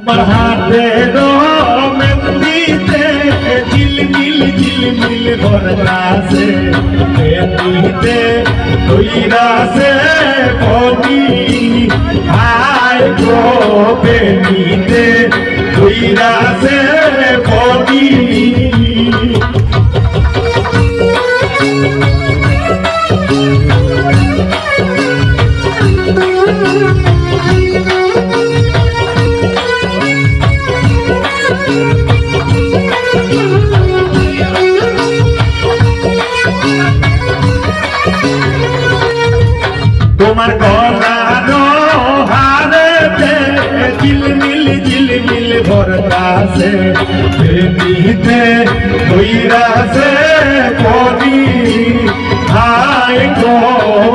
তোমার হাতে মেহেন্দিতে ঝিলমিল ঝিলমিল ভরলাছে মেহেন্দিতে তৈরাছে বনি হায় গো বেনিতে তৈরাছে বনি তোমার ভরতাছে বেনিতে তৈরাছে বনি হায় গো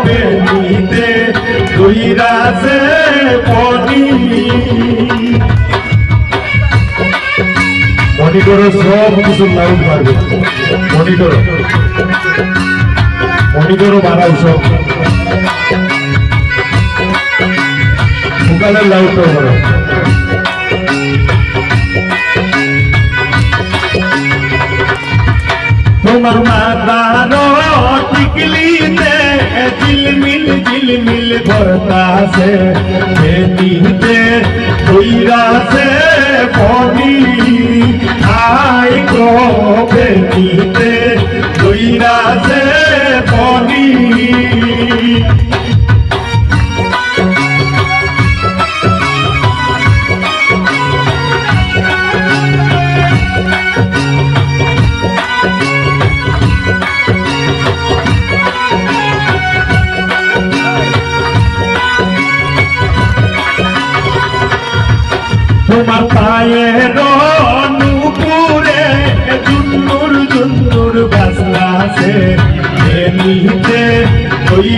বেনিতে তৈরাছে বনি মনে করো সব কিছু লাউড পারবে। মনে করো। মনে করো বাড়াও সব। সকালের লাউড করো তোমার भरता से खेती ঝিলমিল ভরতাছে से কইরাছে आई को खेती বেদিতে কইরাছে বনি তোমার পায়ে নুপুরে জুন্নুর জুন্নুর বাসলাছে এমনিতে নিতে বনি